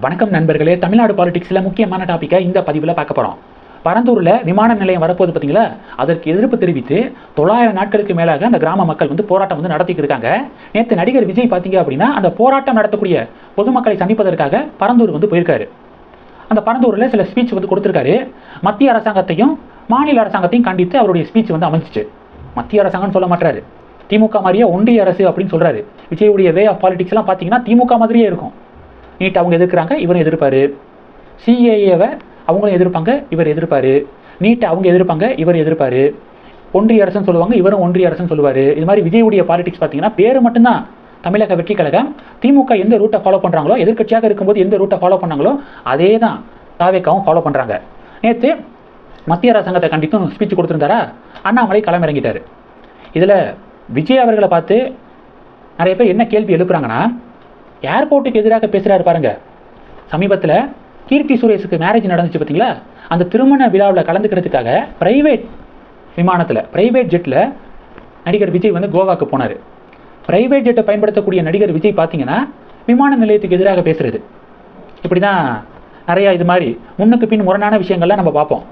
வணக்கம் நண்பர்களே தமிழ்நாடு பாலிடிக்ஸில் முக்கியமான டாப்பிக்கை இந்த பதிவில் பார்க்க போகிறோம் பரந்தூரில் விமான நிலையம் வரப்போது பார்த்தீங்களா? அதற்கு எதிர்ப்பு தெரிவித்து தொள்ளாயிரம் நாட்களுக்கு மேலாக அந்த கிராம மக்கள் வந்து போராட்டம் வந்து நடத்திட்டு இருக்காங்க. நேற்று நடிகர் விஜய் பார்த்தீங்க அப்படின்னா அந்த போராட்டம் நடத்தக்கூடிய பொதுமக்களை சந்திப்பதற்காக பரந்தூர் வந்து போயிருக்காரு. அந்த பரந்தூரில் சில ஸ்பீச் வந்து கொடுத்துருக்காரு. மத்திய அரசாங்கத்தையும் மாநில அரசாங்கத்தையும் கண்டித்து அவருடைய ஸ்பீச் வந்து அமைஞ்சிச்சு. மத்திய அரசாங்கம்னு சொல்ல மாட்டாரு திமுக மாதிரியே ஒன்றிய அரசு அப்படின்னு சொல்கிறாரு விஜயுடைய வே ஆஃப் பாலிடிக்ஸ்லாம் பார்த்தீங்கன்னா திமுக மாதிரியே இருக்கும். நீட் அவங்க எதிர்க்கிறாங்க இவரும் எதிர்ப்பாரு. சிஏஏவை அவங்களும் எதிர்ப்பாங்க இவர் எதிர்ப்பாரு. நீட்டை அவங்க எதிர்ப்பாங்க இவர் எதிர்ப்பாரு. ஒன்றிய அரசுன்னு சொல்லுவாங்க இவரும் ஒன்றிய அரசுன்னு சொல்லுவார். இது மாதிரி விஜயுடைய பாலிடிக்ஸ் பார்த்தீங்கன்னா பேர் மட்டும்தான். தமிழக வெற்றி கழகம் திமுக எந்த ரூட்டை ஃபாலோ பண்ணுறாங்களோ எதிர்கட்சியாக இருக்கும்போது எந்த ரூட்டை ஃபாலோ பண்ணாங்களோ அதே தான் தாவேக்காவும் ஃபாலோ பண்ணுறாங்க நேற்று மத்திய அரசாங்கத்தை கண்டித்தும் ஸ்பீச் கொடுத்துருந்தாரா? அண்ணாமலை களமிறங்கிட்டார். இதில் விஜய் அவர்களை பார்த்து நிறைய பேர் என்ன கேள்வி எழுப்புறாங்கன்னா ஏர்போர்ட்டுக்கு எதிராக பேசுகிறாரு பாருங்க. சமீபத்தில் கீர்த்தி சுரேஷுக்கு மேரேஜ் நடந்துச்சு பார்த்தீங்களா அந்த திருமண விழாவில் கலந்துக்கிறதுக்காக ப்ரைவேட் விமானத்தில் ப்ரைவேட் ஜெட்டில் நடிகர் விஜய் வந்து கோவாக்கு போனார். ப்ரைவேட் ஜெட்டை பயன்படுத்தக்கூடிய நடிகர் விஜய் பார்த்தீங்கன்னா விமான நிலையத்துக்கு எதிராக பேசுகிறது இப்படி தான் நிறையா இது மாதிரி முன்னுக்கு பின் முரணான விஷயங்கள்லாம் நம்ம பார்ப்போம்.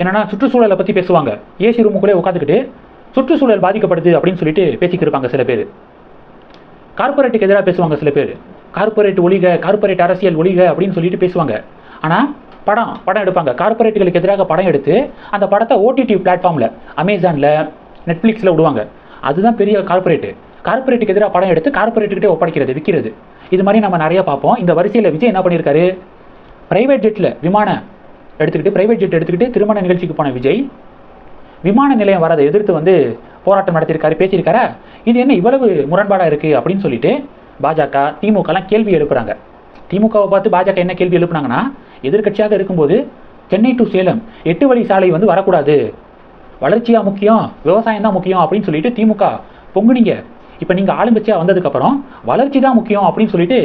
என்னன்னா சுற்றுச்சூழலை பற்றி பேசுவாங்க. ஏசி ரூமுக்குள்ளே உட்காந்துக்கிட்டு சுற்றுச்சூழல் பாதிக்கப்படுது அப்படின்னு சொல்லிட்டு பேசிக்கிருப்பாங்க சில பேர். கார்ப்பரேட்டுக்கு எதிராக பேசுவாங்க சில பேர். கார்ப்பரேட் ஒழிக கார்ப்பரேட் அரசியல் ஒழிக அப்படின்னு சொல்லிட்டு பேசுவாங்க. ஆனால் படம் படம் எடுப்பாங்க. கார்ப்பரேட்டுகளுக்கு எதிராக படம் எடுத்து அந்த படத்தை ஓடிடி பிளாட்ஃபார்மில் அமேசானில் நெட்ஃப்ளிக்ஸில் விடுவாங்க. அதுதான் பெரிய கார்ப்பரேட்டு கார்ப்பரேட்டுக்கு எதிராக படம் எடுத்து கார்ப்பரேட்டுக்கிட்டே ஒப்படைக்கிறது விற்கிறது இது மாதிரி நம்ம நிறைய பார்ப்போம். இந்த வரிசையில் விஜய் என்ன பண்ணியிருக்காரு பிரைவேட் ஜெட்டில் விமானம் எடுத்துக்கிட்டு பிரைவேட் ஜெட் எடுத்துக்கிட்டு திருமண நிகழ்ச்சிக்கு போன விஜய். விமான நிலையம் வரதை எதிர்த்து வந்து போராட்டம் நடத்தியிருக்காரு பேசியிருக்காரா? இது என்ன இவ்வளவு முரண்பாடாக இருக்குது அப்படின்னு சொல்லிட்டு பாஜக திமுகலாம் கேள்வி எழுப்புறாங்க. திமுகவை பார்த்து பாஜக என்ன கேள்வி எழுப்புனாங்கன்னா எதிர்க்கட்சியாக இருக்கும்போது சென்னை டு சேலம் எட்டு வழி சாலை வந்து வரக்கூடாது. வளர்ச்சியாக முக்கியம் விவசாயம் தான் முக்கியம் அப்படின்னு சொல்லிட்டு திமுக பொங்குனீங்க. இப்போ நீங்கள் ஆளுங்கட்சியாக வந்ததுக்கப்புறம் வளர்ச்சி தான் முக்கியம் அப்படின்னு சொல்லிட்டு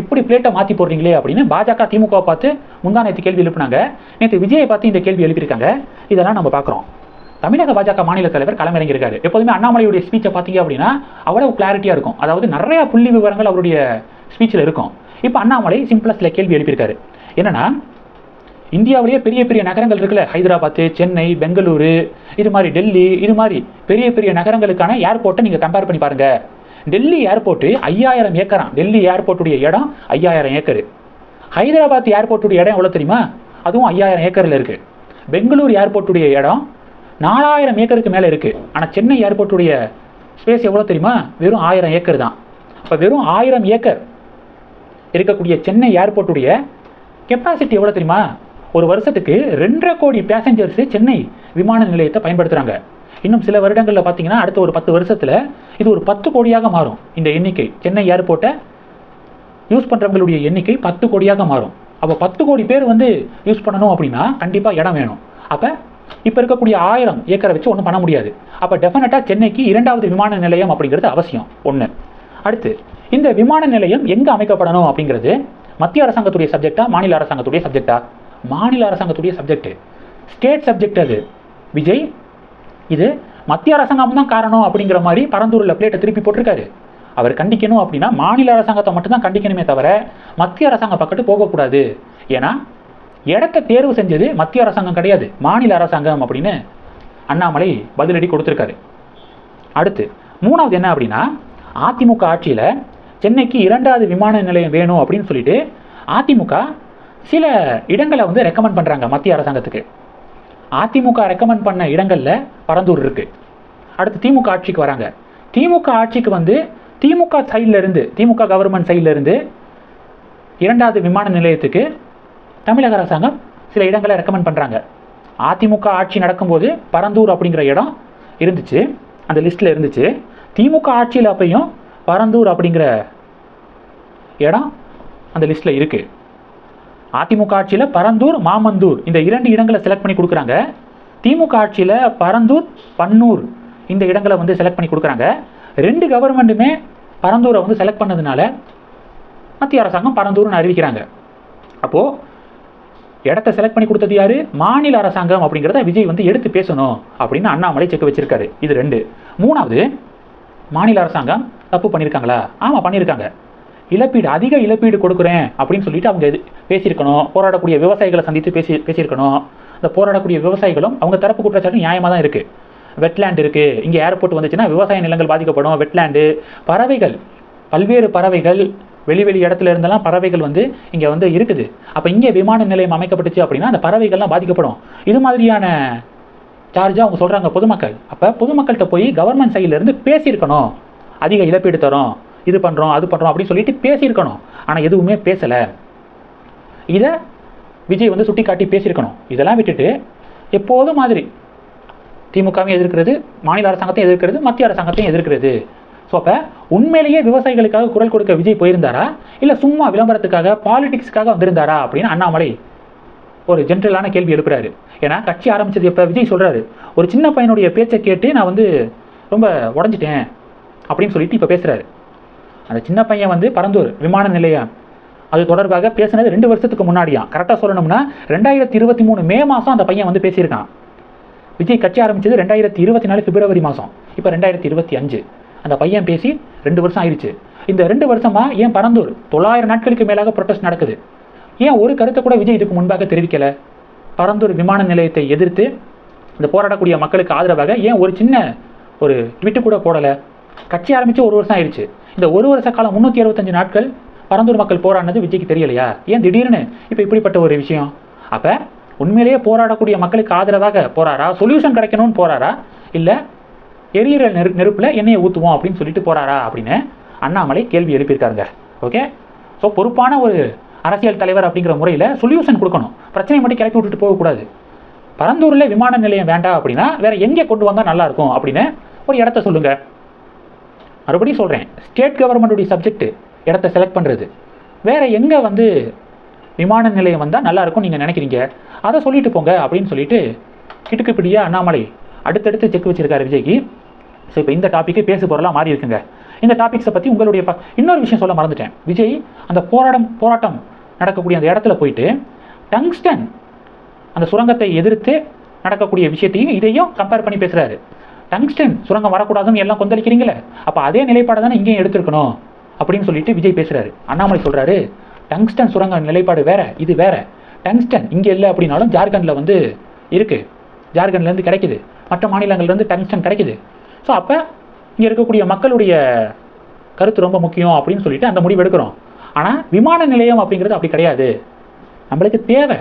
இப்படி பிளேட்டை மாற்றி போடுறீங்களே அப்படின்னு பாஜக திமுகவை பார்த்து முந்தா நேற்று கேள்வி எழுப்புனாங்க. நேற்று விஜயை பார்த்து இந்த கேள்வி எழுப்பியிருக்காங்க. இதெல்லாம் நம்ம பார்க்குறோம். தமிழக பாஜக மாநில தலைவர் களமிறங்கியிருக்காரு. எப்போதுமே அண்ணாமலையுடைய ஸ்பீச்சை பார்த்தீங்க அப்படின்னா அவ்வளவு கிளாரிட்டியாக இருக்கும். அதாவது நிறைய புள்ளி விவரங்கள் அவருடைய ஸ்பீச்சில் இருக்கும். இப்போ அண்ணாமலை சிம்பிளா சில கேள்வி எழுப்பியிருக்காரு. என்னன்னா இந்தியாவிலேயே பெரிய பெரிய நகரங்கள் இருக்குல்ல. ஹைதராபாத்து சென்னை பெங்களூரு இது மாதிரி டெல்லி இது மாதிரி பெரிய பெரிய நகரங்களுக்கான ஏர்போர்ட்டை நீங்கள் கம்பேர் பண்ணி பாருங்க. டெல்லி ஏர்போர்ட்டு ஐயாயிரம் ஏக்கராம் டெல்லி ஏர்போர்ட்டுடைய இடம் ஐயாயிரம் ஏக்கரு. ஹைதராபாத் ஏர்போர்ட்டுடைய இடம் எவ்வளோ தெரியுமா? அதுவும் ஐயாயிரம் ஏக்கரில் இருக்குது பெங்களூர் ஏர்போர்ட்டுடைய இடம் நாலாயிரம் ஏக்கருக்கு மேலே இருக்குது ஆனால் சென்னை ஏர்போர்ட்டுடைய ஸ்பேஸ் எவ்வளோ தெரியுமா? வெறும் ஆயிரம் ஏக்கர் தான். அப்போ வெறும் ஆயிரம் ஏக்கர் இருக்கக்கூடிய சென்னை ஏர்போர்ட்டுடைய கெப்பாசிட்டி எவ்வளோ தெரியுமா? ஒரு வருஷத்துக்கு ரெண்டரை கோடி பேசஞ்சர்ஸ் சென்னை விமான நிலையத்தை பயன்படுத்துகிறாங்க இன்னும் சில வருடங்களில் பார்த்தீங்கன்னா அடுத்த ஒரு பத்து வருஷத்தில் இது ஒரு பத்து கோடியாக மாறும். இந்த எண்ணிக்கை. சென்னை ஏர்போர்ட்டை யூஸ் பண்ணுறவங்களுடைய எண்ணிக்கை பத்து கோடியாக மாறும். அப்போ பத்து கோடி பேர் வந்து யூஸ் பண்ணணும் அப்படின்னா கண்டிப்பாக இடம் வேணும். அப்போ இப்போ இருக்கக்கூடிய ஆயிரம் ஏக்கரை வச்சு ஒன்றும் பண்ண முடியாது. அப்போ டெஃபினட்டாக சென்னைக்கு இரண்டாவது விமான நிலையம் அப்படிங்கிறது அவசியம் ஒன்று அடுத்து இந்த விமான நிலையம் எங்கே அமைக்கப்படணும் அப்படிங்கிறது மத்திய அரசாங்கத்துடைய சப்ஜெக்டா மாநில அரசாங்கத்துடைய சப்ஜெக்டா மாநில அரசாங்கத்துடைய சப்ஜெக்ட் ஸ்டேட் சப்ஜெக்ட் அது. விஜய் இது மத்திய அரசாங்கம் தான் காரணம் அப்படிங்கிற மாதிரி பரந்தூரில் பிளேட்டை திருப்பி போட்டிருக்காரு. அவர் கண்டிக்கணும் அப்படின்னா மாநில அரசாங்கத்தை மட்டும்தான் கண்டிக்கணுமே தவிர மத்திய அரசாங்கம் பக்கத்து போகக்கூடாது. ஏன்னா இடத்த தேர்வு செஞ்சது மத்திய அரசாங்கம் கிடையாது. மாநில அரசாங்கம் அப்படின்னு அண்ணாமலை பதிலடி கொடுத்துருக்காரு. அடுத்து மூணாவது என்ன அப்படின்னா அதிமுக ஆட்சியில் சென்னைக்கு இரண்டாவது விமான நிலையம் வேணும் அப்படின்னு சொல்லிட்டு அதிமுக சில இடங்களை வந்து ரெக்கமெண்ட் பண்ணுறாங்க மத்திய அரசாங்கத்துக்கு. அதிமுக ரெக்கமெண்ட் பண்ண இடங்களில் பரந்தூர் இருக்குது அடுத்து திமுக ஆட்சிக்கு வராங்க. திமுக ஆட்சிக்கு வந்து திமுக சைடில் இருந்து திமுக கவர்மெண்ட் சைட்லேருந்து இரண்டாவது விமான நிலையத்துக்கு தமிழக அரசாங்கம் சில இடங்களை ரெக்கமெண்ட் பண்ணுறாங்க அதிமுக ஆட்சி நடக்கும்போது பரந்தூர் அப்படிங்கிற இடம் இருந்துச்சு. அந்த லிஸ்ட்டில் இருந்துச்சு. திமுக ஆட்சியில் அப்பையும் பரந்தூர் அப்படிங்கிற இடம் அந்த லிஸ்ட்டில் இருக்குது அதிமுக ஆட்சியில் பரந்தூர் மாமந்தூர் இந்த இரண்டு இடங்களை செலக்ட் பண்ணி கொடுக்குறாங்க. திமுக ஆட்சியில் பரந்தூர் பன்னூர் இந்த இடங்களை வந்து செலக்ட் பண்ணி கொடுக்குறாங்க. ரெண்டு கவர்மெண்ட்டுமே பரந்தூரை வந்து செலக்ட் பண்ணதுனால மத்திய அரசாங்கம் பரந்தூர்னு அறிவிக்கிறாங்க. அப்போது இடத்த செலக்ட் பண்ணி கொடுத்தது யாரு? மாநில அரசாங்கம் அப்படிங்கிறத விஜய் வந்து எடுத்து பேசணும் அப்படின்னு அண்ணாமலை செக் வச்சிருக்காரு. இது ரெண்டு. மூணாவது மாநில அரசாங்கம் தப்பு பண்ணியிருக்காங்களா ஆமாம் பண்ணியிருக்காங்க இழப்பீடு அதிக இழப்பீடு கொடுக்குறேன் அப்படின்னு சொல்லிட்டு அவங்க இது பேசியிருக்கணும். போராடக்கூடிய விவசாயிகளை சந்தித்து பேசி பேசியிருக்கணும். இந்த போராடக்கூடிய விவசாயிகளும் அவங்க தரப்பு குற்றச்சாட்டு நியாயமாக தான் இருக்குது வெட்லேண்ட் இருக்குது இங்கே ஏர்போர்ட் வந்துச்சுன்னா விவசாய நிலங்கள் பாதிக்கப்படும். வெட்லேண்டு பறவைகள் பல்வேறு பறவைகள் வெளி வெளி இடத்துல இருந்தெல்லாம் பறவைகள் வந்து இங்கே வந்து இருக்குது. அப்போ இங்கே விமான நிலையம் அமைக்கப்பட்டுச்சு அப்படின்னா அந்த பறவைகள்லாம் பாதிக்கப்படும். இது மாதிரியான சார்ஜாக அவங்க சொல்கிறாங்க பொதுமக்கள். அப்போ பொதுமக்கள்கிட்ட போய் கவர்மெண்ட் சைட்லேருந்து பேசியிருக்கணும். அதிக இழப்பீடு தரோம். இது பண்ணுறோம் அது பண்ணுறோம் அப்படின்னு சொல்லிட்டு பேசியிருக்கணும். ஆனால் எதுவுமே பேசலை. இதை விஜய் வந்து சுட்டி காட்டி பேசியிருக்கணும். இதெல்லாம் விட்டுட்டு எப்போதும் மாதிரி திமுகவையும் எதிர்க்கிறது மாநில அரசாங்கத்தையும் எதிர்க்கிறது மத்திய அரசாங்கத்தையும் எதிர்க்கிறது. ஸோ அப்போ உண்மையிலேயே விவசாயிகளுக்காக குரல் கொடுக்க விஜய் போயிருந்தாரா? இல்லை சும்மா விளம்பரத்துக்காக பாலிடிக்ஸ்க்காக வந்திருந்தாரா அப்படின்னு அண்ணாமலை ஒரு ஜென்ரலான கேள்வி எழுப்புறாரு. ஏன்னா கட்சி ஆரம்பிச்சது எப்போ? விஜய் சொல்கிறாரு ஒரு சின்ன பையனுடைய பேச்சை கேட்டு நான் வந்து ரொம்ப உடஞ்சிட்டேன் அப்படின்னு சொல்லிட்டு இப்போ பேசுகிறாரு அந்த சின்ன பையன் வந்து பரந்தூர் விமான நிலையம். அது தொடர்பாக பேசினது ரெண்டு வருஷத்துக்கு முன்னாடியா? கரெக்டாக சொல்லணும்னா ரெண்டாயிரத்தி இருபத்தி மூணு மே மாதம் அந்த பையன் வந்து பேசியிருக்கான். விஜய் கட்சி ஆரம்பித்தது ரெண்டாயிரத்தி இருபத்தி நாலு பிப்ரவரி மாதம் இப்போ ரெண்டாயிரத்தி இருபத்தி அஞ்சு. அந்த பையன் பேசி ரெண்டு வருஷம் ஆயிடுச்சு. இந்த ரெண்டு வருஷமா ஏன் பரந்தூர் தொள்ளாயிரம் நாட்களுக்கு மேலாக ப்ரொட்டஸ்ட் நடக்குது? ஏன் ஒரு கருத்தை கூட விஜய் இதுக்கு முன்பாக தெரிவிக்கல? பரந்தூர் விமான நிலையத்தை எதிர்த்து இந்த போராடக்கூடிய மக்களுக்கு ஆதரவாக ஏன் ஒரு சின்ன ஒரு ட்விட்டு கூட போடலை? கட்சி ஆரம்பித்து ஒரு வருஷம் ஆயிடுச்சு. இந்த ஒரு வருஷ காலம் முந்நூற்றி அறுபத்தஞ்சு நாட்கள் பரந்தூர் மக்கள் போராடினது விஜய்க்கு தெரியலையா? ஏன் திடீர்னு இப்போ இப்படிப்பட்ட ஒரு விஷயம்? அப்போ உண்மையிலேயே போராடக்கூடிய மக்களுக்கு ஆதரவாக போறாரா? சொல்யூஷன் கிடைக்கணும்னு போறாரா? இல்லை எரியிற நெரு நெருப்பில் எண்ணெயை ஊற்றுவோம் அப்படின்னு சொல்லிட்டு போறாரா அப்படின்னு அண்ணாமலை கேள்வி எழுப்பியிருக்காருங்க. ஓகே ஸோ பொறுப்பான ஒரு அரசியல் தலைவர் அப்படிங்கிற முறையில் சொல்யூஷன் கொடுக்கணும். பிரச்சனையை மட்டும் கிளப்பி விட்டுட்டு போகக்கூடாது. பரந்தூரில் விமான நிலையம் வேண்டாம் அப்படின்னா வேறு எங்கே கொண்டு வந்தால் நல்லாயிருக்கும் அப்படின்னு ஒரு இடத்த சொல்லுங்கள் மறுபடியும் சொல்கிறேன் ஸ்டேட் கவர்மெண்ட்டுடைய சப்ஜெக்ட் இடத்த செலக்ட் பண்ணுறது வேறு எங்கே வந்து விமான நிலையம் வந்தால் நல்லாயிருக்கும் நீங்கள் நினைக்கிறீங்க? அதை சொல்லிட்டு போங்க அப்படின்னு சொல்லிட்டு கிட்டுக்குப்பிடியாக அண்ணாமலை அடுத்தடுத்து செக் வச்சுருக்காரு விஜய்க்கு. ஸோ இப்போ இந்த டாப்பிக்கே பேசு பொருளாக மாறி இருக்குங்க. இந்த டாபிக்ஸை பற்றி உங்களுடைய ப இன்னொரு விஷயம் சொல்ல மறந்துட்டேன். விஜய் அந்த போராட்டம் போராட்டம் நடக்கக்கூடிய அந்த இடத்துல போயிட்டு டங்ஸ்டன் அந்த சுரங்கத்தை எதிர்த்து நடக்கக்கூடிய விஷயத்தையும் இதையும் கம்பேர் பண்ணி பேசுகிறாரு டங்ஸ்டன் சுரங்கம் வரக்கூடாதுன்னு எல்லாம் கொந்தளிக்கிறீங்களே? அப்போ அதே நிலைப்பாடு தானே இங்கேயும் எடுத்திருக்கணும் அப்படின்னு சொல்லிட்டு விஜய் பேசுகிறாரு அண்ணாமலை சொல்கிறாரு டங்ஸ்டன் சுரங்க நிலைப்பாடு வேற இது வேற. டங்ஸ்டன் இங்கே இல்லை அப்படின்னாலும் ஜார்க்கண்டில் வந்து இருக்குது ஜார்க்கண்ட்லேருந்து கிடைக்குது. மற்ற மாநிலங்கள்லேருந்து டங்ஸ்டன் கிடைக்குது. ஸோ அப்போ இங்கே இருக்கக்கூடிய மக்களுடைய கருத்து ரொம்ப முக்கியம் அப்படின்னு சொல்லிட்டு அந்த முடிவு எடுக்கிறோம். ஆனால் விமான நிலையம் அப்படிங்கிறது அப்படி கிடையாது. நம்மளுக்கு தேவை.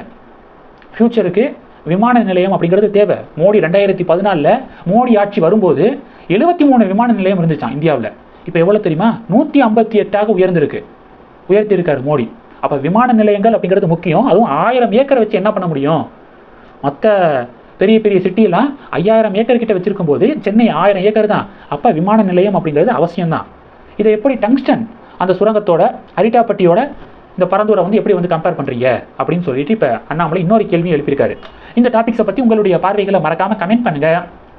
ஃப்யூச்சருக்கு விமான நிலையம் அப்படிங்கிறது தேவை. மோடி ரெண்டாயிரத்தி பதினாலில் மோடி ஆட்சி வரும்போது எழுபத்தி மூணு விமான நிலையம் இருந்துச்சான் இந்தியாவில். இப்போ எவ்வளோ தெரியுமா? நூற்றி ஐம்பத்தி எட்டாக உயர்ந்திருக்கு. உயர்த்தியிருக்காரு மோடி. அப்போ விமான நிலையங்கள் அப்படிங்கிறது முக்கியம். அதுவும் ஆயிரம் ஏக்கரை வச்சு என்ன பண்ண முடியும்? மற்ற பெரிய பெரிய சிட்டியெல்லாம் ஐயாயிரம் ஏக்கர் கிட்ட வச்சிருக்கும் போது சென்னை ஆயிரம் ஏக்கர் தான். அப்போ விமான நிலையம் அப்படிங்கிறது அவசியம்தான். இதை எப்படி டங்ஸ்டன் அந்த சுரங்கத்தோட அரிட்டாப்பட்டியோட இந்த பரந்தூரை வந்து எப்படி வந்து கம்பேர் பண்ணுறீங்க அப்படின்னு சொல்லிட்டு இப்போ அண்ணாமலை இன்னொரு கேள்வியும் எழுப்பியிருக்காரு. இந்த டாபிக்ஸை பற்றி உங்களுடைய பார்வைகளை மறக்காமல் கமெண்ட் பண்ணுங்கள்